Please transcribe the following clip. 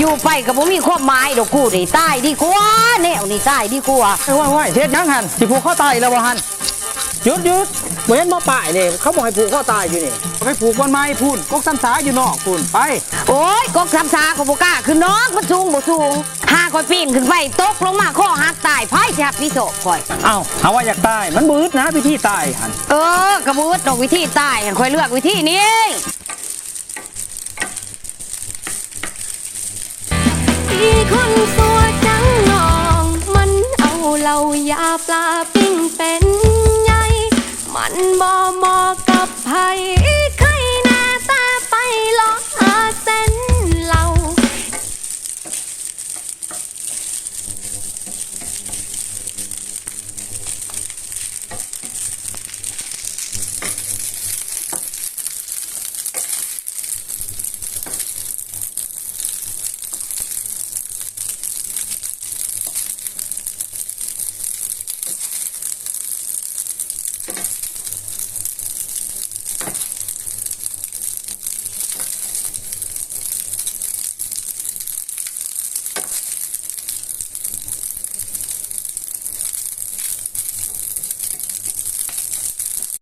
อยู่ไปกับผมมีความหมายดอกกูนี่ตายดีกว่าแนวนี่ตายดีกว่าไอ้ว่าว่าเฮ็ดหยังหันสิผูกข้อตายแล้วบ่หันหยุดหยุดบ่เห็นมาป้ายนี่เขาบอกให้ผูกข้อตายอยู่นี่ไปผูกบนไม้พูนกกซ้ำสาอยู่นอกพูนไป โอ้ยกอกทำซาของบกล้าคือน้องมันสูงบ่สูงหาคอยปีนขึ้นไปตกลงมาข้อหักตายไพ่สิหักพี่โสคอย เอ้าหาว่าอยากตายมันบืดนะพิธีตายหันเออกระบูดดอกวิธีตายคอยเลือกวิธีนี้ សួរចាំងងមិនអូឡូវយ៉ាផ្លា